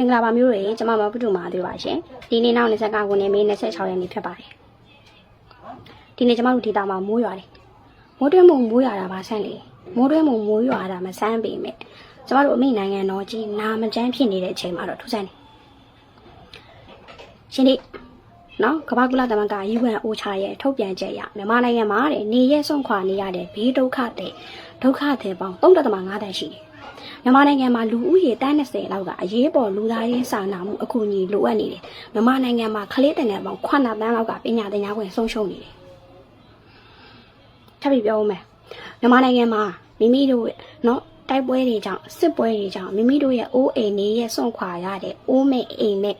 မင်္ဂလာပါမျိုးတွေကျွန်မမပုတုမာသေးပါရှင်ဒီနေ့နောက်29ခုနှစ်မေ26ရက်နေ့ဖြစ်ပါတယ်ဒီနေ့ကျွန်မတို့ဒေတာမှာမိုးရွာတယ်မိုးတွင်းမှုမိုးရွာတာပါဆန်းလေမိုးတွင်းမှုမိုးရွာတာမဆန်းပေမဲ့ကျွန်မတို့အမိနိုင်ငံတော်ကြီးနာမကျန်းဖြစ်နေတဲ့အချိန်မှာတော့ထူးဆန်းတယ်ရှင်ဒီ နော်ကမ္ဘာကုလသမဂ္ဂ UN OCHA ရဲ့ထုတ်ပြန်ချက်အရမြန်မာနိုင်ငံမှာတဲ့နေရဲဆုံးခွာနေရတဲ့ဘေးဒုက္ခတဲ့ဒုက္ခတဲ့ပေါင်း3.5တန်းရှိတယ်မြန်မာနိုင်ငံမှာလူဦးရေတန်း20လောက်က အရေးပေါ်လူသားရေးစာနာမှုအကူအညီလိုအပ်နေတယ်မြန်မာနိုင်ငံမှာကလေးတငယ်ပေါင်း9တန်းလောက်ကပညာသင်ကြားခွင့်ဆုံးရှုံးနေတယ်ထပ်ပြီးပြောဦးမယ်မြန်မာနိုင်ငံမှာမိမိတို့ရဲ့နော်တိုက်ပွဲတွေကြောင့်စစ်ပွဲတွေကြောင့်မိမိတို့ရဲ့အိုးအိမ်တွေရဲ့ဆွန့်ခွာရတဲ့အိုးမဲ့အိမ်မဲ့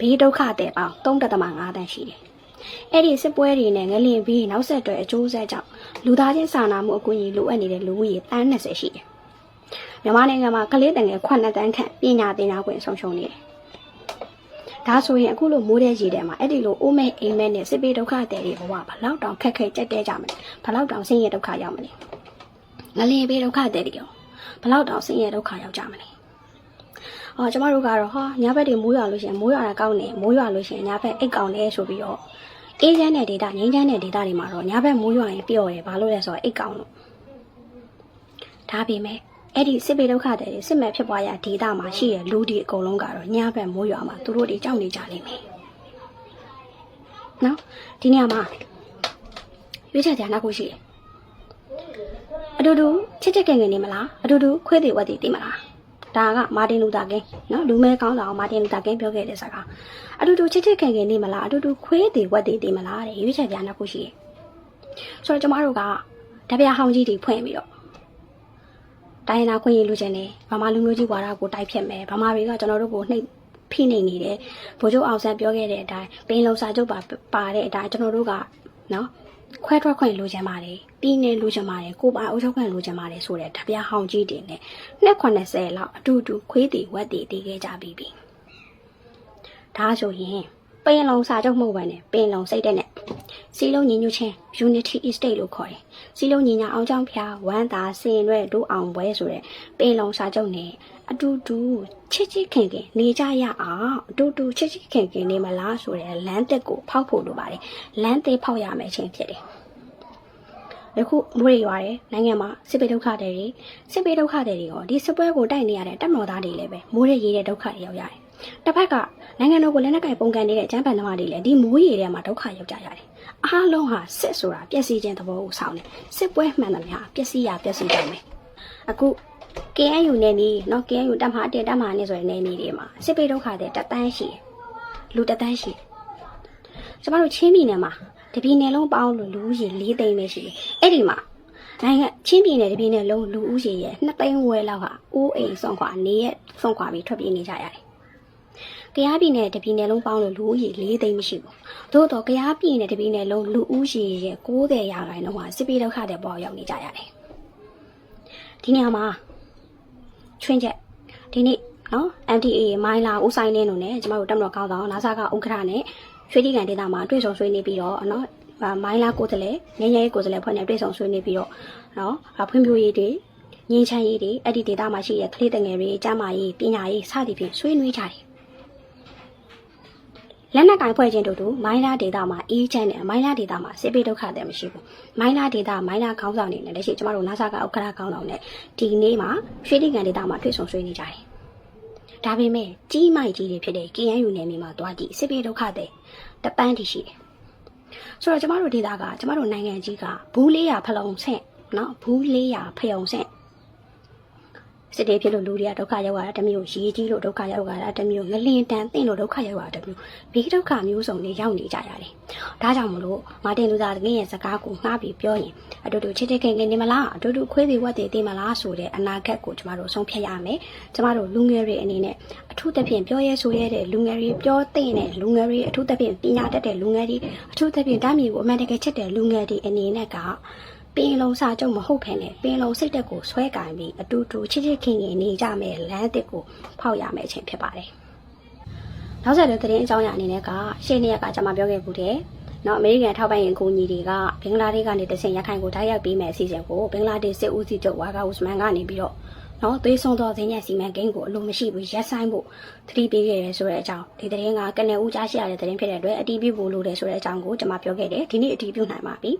ဘေးဒုက္ခတဲ့ပေါင်း3.5တန်းရှိတယ်။အဲ့ဒီစစ်ပွဲတွေနဲ့ငလင်ပြီးနောက်ဆက်တွဲအကျိုးဆက်ကြောင့်လူသားချင်းစာနာမှုအကူအညီလိုအပ်နေတဲ့လူဦးရေတန်း20ရှိတယ်။မြန်မာနိုင်ငံမှာကလေးတငယ်9တန်းခန့်ပညာသင်ကြားခွင့်ဆုံးရှုံးနေတယ်။ဒါဆိုရင်အခုလိုမိုးတဲ့ရေထဲမှာအဲ့ဒီလိုအိုးမဲ့အိမ်မဲ့နဲ့စစ်ပေးဒုက္ခတဲ့တွေဘဝဘလောက်တောင်ခက်ခဲကြက်တဲကြမလဲ။ဘလောက်တောင်ဆင်းရဲဒုက္ခရောက်မလဲ။ငလင်ပေးဒုက္ခတဲ့တွေရောဘလောက်တောင်ဆင်းရဲဒုက္ခရောက်ကြမလဲ။ အော်ကျမတို့ကတော့ဟာညဘက်တွေမိုးရွာလို့ရှိရင်မိုးရွာတာကောင်းတယ်မိုးရွာလို့ရှိရင်ညဘက်အိတ်ကောင်းတယ်ဆိုပြီးတော့အေးချမ်းတဲ့ဒေတာငိမ့်ချမ်းတဲ့ဒေတာတွေမှာတော့ညဘက်မိုးရွာရင်ပျော့တယ်ဘာလို့လဲဆိုတော့အိတ်ကောင်းလို့ဒါပေမဲ့အဲ့ဒီစစ်ပေဒုက္ခတွေစစ်မဲ့ဖြစ်ပွားရဒေတာမှာရှိတဲ့လူဒီအကုန်လုံးကတော့ညဘက်မိုးရွာမှာသူတို့တွေကြောက်နေကြလိမ့်မယ်နော်ဒီနေရာမှာရွေးချယ်ကြနောက်ခုရှိတယ်အတူတူချစ်ချစ်ခင်ခင်နေမလားအတူတူခွေးတွေဝက်တွေသိမလား ဒါကမာတင်လူတာကင်းနော်လူမဲကောင်းဆောင်မာတင်လူတာကင်းပြောခဲ့တဲ့စကားအတူတူချစ်ချစ်ခင်ခင်နေမလားအတူတူခွေးတွေဝက်တွေတည်မလားတဲ့ရွေးချယ်ပြနှစ်ခုရှိတယ်ဆိုတော့ကျမတို့ကတပြားဟောင်းကြီးတွေဖွင့်ပြီးတော့တိုင်းနာခွင့်ရလူချင်းနေဗမာလူမျိုးကြီးဝါဒကိုတိုက်ဖြတ်မယ်ဗမာတွေကကျွန်တော်တို့ကိုနှိပ်ဖိနေနေတယ်ဗိုလ်ချုပ်အောင်ဆန်းပြောခဲ့တဲ့အတိုင်းပင်လုံစာချုပ်ပါပါတဲ့အတိုင်းကျွန်တော်တို့ကနော် ခွဲထွက်ခွင့်လိုချင်ပါတယ်ပြီးနေလိုချင်ပါတယ်ကိုပါအုပ်ချုပ်ခွင့်လိုချင်ပါတယ်ဆိုတဲ့တပြားဟောင်းကြီးတွေနဲ့နှစ်80လောက်အတူတူခွေးတီဝက်တီတည်ခဲ့ကြပြီးပြီဒါဆိုရင်ပင်လုံစာချုပ်မှုပဲနဲ့ပင်လုံစိတ်တဲ့နဲ့ စီလုံးညီညွတ်ချင်း Unity Estate လို့ခေါ်တယ်စီလုံးညီညာအောင်ကြောင့်ဖျားဝမ်းသာစင်ရွဲ့တို့အောင်ပွဲဆိုတဲ့ပင်လုံစာချုပ်နဲ့အတူတူချစ်ချစ်ခင်ခင်နေကြရအောင်အတူတူချစ်ချစ်ခင်ခင်နေမလားဆိုတဲ့လမ်းတက်ကိုဖောက်ဖို့လိုပါတယ်လမ်းသေးဖောက်ရမယ်ချင်းဖြစ်တယ်ယခုမိုးတွေရွာတယ်နိုင်ငံမှာစစ်ပေးဒုက္ခတွေတွေစစ်ပေးဒုက္ခတွေတွေရောဒီစစ်ပွဲကိုတိုက်နေရတဲ့တပ်မတော်သားတွေလည်းပဲမိုးတွေရေးတဲ့ဒုက္ခတွေရောက်ရတယ် တစ်ဖက်ကနိုင်ငံတော်ကိုလက်နက်ကင်ပုံကန်နေတဲ့ကျန်းပန်သမားတွေလည်းဒီမိုးရေထဲမှာဒုက္ခရောက်ကြရတယ်။အားလုံးဟာစစ်ဆိုတာပျက်စီးခြင်းသဘောကိုဆောင်တယ်။စစ်ပွဲမှန်သမျှပျက်စီးရပျက်စီးကြမယ်။အခု KNU နဲ့နေနော် KNU တက်မှာအတက်တက်မှာနေဆိုတဲ့နေနေတွေမှာစစ်ပေဒုက္ခတဲ့တတန်းရှိလူတတန်းရှိကျမတို့ချင်းပြည်နယ်မှာတပြည်နယ်လုံးပေါင်းလို့လူဦးရေ၄သိန်းပဲရှိတယ်။အဲ့ဒီမှာနိုင်ငံချင်းပြည်နယ်တပြည်နယ်လုံးလူဦးရေရဲ့၂သိန်းဝဲလောက်ဟာအိုးအိမ်စွန့်ခွာနေရစွန့်ခွာပြီးထွက်ပြေးနေကြရတယ် ကြားပြည်နယ်တပြည်နယ်လုံးပေါင်းလို့လူဦးရေ၄သိန်းမရှိဘူး။သို့တော့ကြားပြည်နယ်တပြည်နယ်လုံးလူဦးရေရဲ့90ရာခိုင်နှုန်းဟာစစ်ပြေးဒုက္ခတွေပေါ်ရောက်နေကြရတယ်။ဒီနေရာမှာချွင်းချက်ဒီနေ့နော် MTA မိုင်းလာဦးဆိုင်လင်းတို့နဲ့ကျမတို့တက်မတော်ကောင်းဆောင်နာဆာကဥက္ကဋ္ဌနဲ့ရွှေတိကန်ဒေသမှာတွေ့ဆုံဆွေးနွေးပြီးတော့နော်မိုင်းလာကိုယ်တလေငញ្ញရေးကိုယ်တလေဖွဲ့နဲ့တွေ့ဆုံဆွေးနွေးပြီးတော့နော်ဖွံ့ဖြိုးရေးတွေငင်းချမ်းရေးတွေအဲ့ဒီဒေသမှာရှိတဲ့ကလေးတငယ်တွေကျန်းမာရေးပညာရေးစသည်ဖြင့်ဆွေးနွေးကြတယ် လက်နက်ကင်ဖွဲ့ခြင်းတို့တို့မိုင်းလာဒေတာမှာအေးချမ်းတယ်မိုင်းလာဒေတာမှာစေပေဒုက္ခတဲ့မရှိဘူးမိုင်းလာဒေတာမိုင်းလာခေါင်းဆောင်နေတယ်လက်ရှိကျမတို့နာဆာကဥက္ကဋ္ဌခေါင်းဆောင်နဲ့ဒီနေ့မှာရွှေတိကန်ဒေတာမှာတွေ့ဆုံဆွေးနွေးကြတယ်ဒါပေမဲ့ကြီးမိုက်ကြီးတွေဖြစ်တဲ့ KNU နယ်မြေမှာတွားကြည့်စေပေဒုက္ခတဲ့တပန်းတည်ရှိတယ်ဆိုတော့ကျမတို့ဒေတာကကျမတို့နိုင်ငံကြီးကဘူးလေးရဖလုံဆင့်နော်ဘူးလေးရဖယုံဆင့် စစ်တေးဖြစ်လို့လူတွေကဒုက္ခရောက်ရတာတစ်မျိုးရေးကြီးလို့ဒုက္ခရောက်ရတာတစ်မျိုးငလင်တန်တင့်လို့ဒုက္ခရောက်ရတာတစ်မျိုးဘေးဒုက္ခမျိုးစုံတွေရောက်နေကြရတယ်။ဒါကြောင့်မလို့မာတင်လူသားတကင်းရဲ့စကားကိုငှားပြီးပြောရင်အတူတူချစ်ချစ်ခင်ခင်နေမလားအတူတူခွေးတွေဝက်တွေသိမလားဆိုတဲ့အနာဂတ်ကိုကျမတို့ဆုံးဖြတ်ရမယ်။ကျမတို့လူငယ်တွေအနေနဲ့အထူးသဖြင့်ပြောရဲဆိုရဲတဲ့လူငယ်တွေပြောသိတဲ့လူငယ်တွေအထူးသဖြင့်ပညာတတ်တဲ့လူငယ်တွေအထူးသဖြင့်ဓာတ်မြေကိုအမှန်တကယ်ချစ်တဲ့လူငယ်တွေအနေနဲ့က ပင်လုံးစာချုပ်မဟုတ်ဖ ೇನೆ ပင်လုံးစိတ်တက်ကိုဆွဲကင်ပြီးအတူတူချစ်ချစ်ခင်ခင်နေကြမယ်လမ်းတစ်ကိုဖောက်ရမယ်အချိန်ဖြစ်ပါတယ်။နောက်ဆက်တွဲသတင်းအကြောင်းအရာအနေနဲ့ကရှေ့နေ့ကကျွန်မပြောခဲ့ဘူးတဲ့။နော်အမေရိကန်ထောက်ပံ့ရေးအကူအညီတွေကဘင်္ဂလားဒေ့ရှ်ကနေတဆင့်ရခိုင်ကိုတိုက်ရိုက်ပေးမယ်အစီအစဉ်ကိုဘင်္ဂလားဒေ့ရှ်စစ်ဦးစီးချုပ်ဝါကာဦးစမန်ကနေပြီးတော့ နော်သွေးဆုံးသောဈဉ္ညာစီမံကိန်းကိုအလိုမရှိဘူးရက်ဆိုင်ဖို့သတိပေးခဲ့ရဲဆိုတဲ့အကြောင်းဒီသတင်းကကနေဦးကြားရှိရတဲ့သတင်းဖြစ်တဲ့အတွက်အတီးပြုဖို့လိုတယ်ဆိုတဲ့အကြောင်းကိုကျွန်မပြောခဲ့တယ်ဒီနေ့အတီးပြုနိုင်ပါပြီ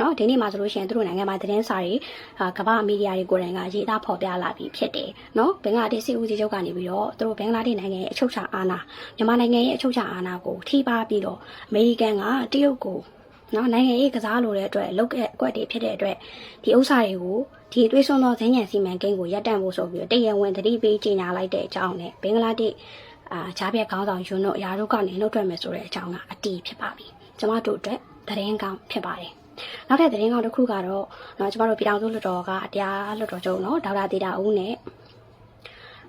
နော်ဒီနေ့မှာဆိုလို့ရှိရင်သူတို့နိုင်ငံမှာသတင်းစာတွေအာကမ္ဘာမီဒီယာတွေကိုယ်တိုင်ကရေးသားဖော်ပြလာပြီးဖြစ်တယ်နော်ဘင်္ဂလားဒေ့ရှ်စစ်ဦးစီးချုပ်ကနေပြီးတော့သူတို့ဘင်္ဂလားဒေ့ရှ်နိုင်ငံရဲ့အချုပ်ချာအာဏာမြန်မာနိုင်ငံရဲ့အချုပ်ချာအာဏာကိုထိပါပြီးတော့အမေရိကန်ကတရုတ်ကို နော်နိုင်ငံရေးကစားလိုတဲ့အတွက်လုတ်တဲ့အကွက်တွေဖြစ်တဲ့အတွက်ဒီဥစ္စာတွေကိုဒီတွေးဆွမ်းသောဈဉ္ဉံစီမံကိန်းကိုရပ်တန့်ဖို့ဆိုပြီးတော့တရဝင်သတိပေးကြေညာလိုက်တဲ့အကြောင်းနဲ့ဘင်္ဂလားဒေ့ရှ်အာဂျားပြက်ခေါင်းဆောင်ယွန်းတို့အရာတို့ကနေနှုတ်ထွက်မယ်ဆိုတဲ့အကြောင်းကအတီးဖြစ်ပါပြီကျမတို့အတွက်သတင်းကောင်းဖြစ်ပါတယ်နောက်ထပ်သတင်းကောင်းတစ်ခုကတော့နော်ကျမတို့ပြည်တော်စုလွှတ်တော်ကတရားလွှတ်တော်ချုပ်နော်ဒေါက်တာတေတာဦးနဲ့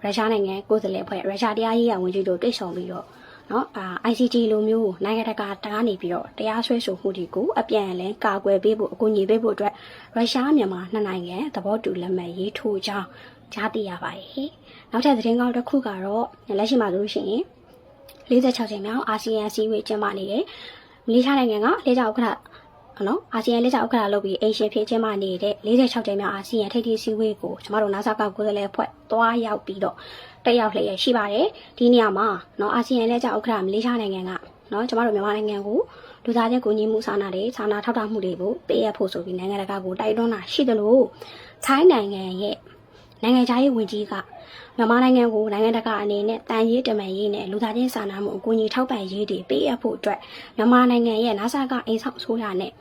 ရုရှားနိုင်ငံကိုယ်စားလှယ်ဖွဲ့ရုရှားတရားရေးရာဝန်ကြီးတို့တွေ့ဆုံပြီးတော့ နော်အာ ICT လိုမျိုးနိုင်ငံတကာတားနေပြီးတော့တရားစွဲဆိုမှုတွေကိုအပြန်အလှန်ကာကွယ်ပေးဖို့အကူအညီပေးဖို့အတွက်ရုရှားမြန်မာနှစ်နိုင်ငံသဘောတူလက်မှတ်ရေးထိုးကြောင်းကြားသိရပါတယ်။နောက်ထပ်သတင်းကောင်းတစ်ခုကတော့လက်ရှိမှာဆိုလို့ရှိရင်46ချိန်မြောက်အာဆီယံစည်းဝေးကျင်းပနေတယ်။မလေးရှားနိုင်ငံကလေကြောက်ဥက္ကဋ္ဌ နော်အာဆီယံလက်ချောက်ဥက္ကဋ္ဌလုပ်ပြီးအိမ်ရှင်ဖြစ်ကျင်းပနေတဲ့46ချိန်မြောက်အာဆီယံထိပ်သီးစည်းဝေးကိုကျမတို့နာဆာကကိုယ်စားလှယ်ဖွဲ့သွားရောက်ပြီးတော့တက်ရောက်လျက်ရှိပါတယ်ဒီနေရာမှာနော်အာဆီယံလက်ချောက်ဥက္ကဋ္ဌမလေးရှားနိုင်ငံကနော်ကျမတို့မြန်မာနိုင်ငံကိုလူသားချင်းကိုညီမှုစာနာတွေစာနာထောက်ထားမှုတွေကိုပေးရဖို့ဆိုပြီးနိုင်ငံတကာကိုတိုက်တွန်းတာရှိတယ်လို့ထိုင်းနိုင်ငံရဲ့နိုင်ငံခြားရေးဝန်ကြီးကမြန်မာနိုင်ငံကိုနိုင်ငံတကာအနေနဲ့တန်ရေးတမန်ရေးနဲ့လူသားချင်းစာနာမှုအကူအညီထောက်ပံ့ရေးတွေပေးအပ်ဖို့အတွက်မြန်မာနိုင်ငံရဲ့နာဆာကအိမ်ဆောက်ဆိုးရနဲ့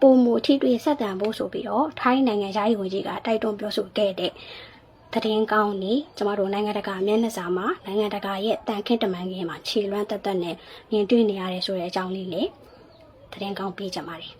ပုံမူထိတွေ့ဆက်တံဖို့ဆိုပြီးတော့ထိုင်းနိုင်ငံသားရေးဝန်ကြီးကတိုက်တွန်းပြောဆိုခဲ့တဲ့သတင်းကောင်းနေကျမတို့နိုင်ငံတကာမျက်နှာစာမှာနိုင်ငံတကာရဲ့တန်ခင်းတမန်ကြီးမှာခြေလွမ်းတက်တက်နဲ့မြင်တွေ့နေရတယ်ဆိုတဲ့အကြောင်းလေးလေသတင်းကောင်းပြကြပါမယ်